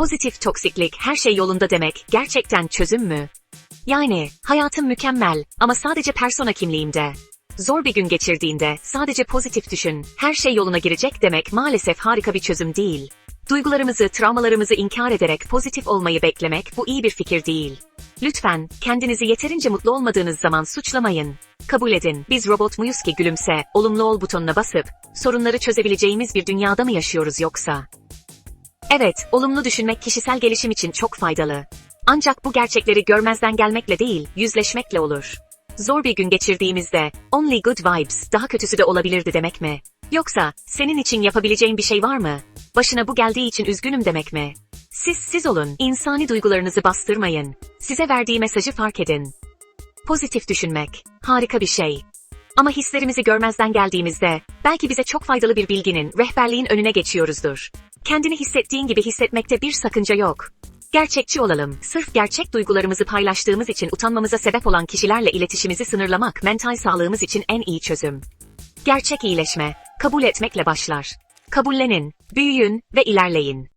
Pozitif toksiklik her şey yolunda demek gerçekten çözüm mü? Yani hayatım mükemmel ama sadece persona kimliğimde. Zor bir gün geçirdiğinde sadece pozitif düşün, her şey yoluna girecek demek maalesef harika bir çözüm değil. Duygularımızı, travmalarımızı inkar ederek pozitif olmayı beklemek bu iyi bir fikir değil. Lütfen kendinizi yeterince mutlu olmadığınız zaman suçlamayın. Kabul edin, biz robot muyuz ki gülümse, olumlu ol butonuna basıp sorunları çözebileceğimiz bir dünyada mı yaşıyoruz yoksa? Evet, olumlu düşünmek kişisel gelişim için çok faydalı. Ancak bu gerçekleri görmezden gelmekle değil, yüzleşmekle olur. Zor bir gün geçirdiğimizde, only good vibes, daha kötüsü de olabilirdi demek mi? Yoksa, senin için yapabileceğin bir şey var mı? Başına bu geldiği için üzgünüm demek mi? Siz siz olun, insani duygularınızı bastırmayın. Size verdiği mesajı fark edin. Pozitif düşünmek, harika bir şey. Ama hislerimizi görmezden geldiğimizde, belki bize çok faydalı bir bilginin, rehberliğin önüne geçiyoruzdur. Kendini hissettiğin gibi hissetmekte bir sakınca yok. Gerçekçi olalım. Sırf gerçek duygularımızı paylaştığımız için utanmamıza sebep olan kişilerle iletişimimizi sınırlamak mental sağlığımız için en iyi çözüm. Gerçek iyileşme, kabul etmekle başlar. Kabullenin, büyüyün ve ilerleyin.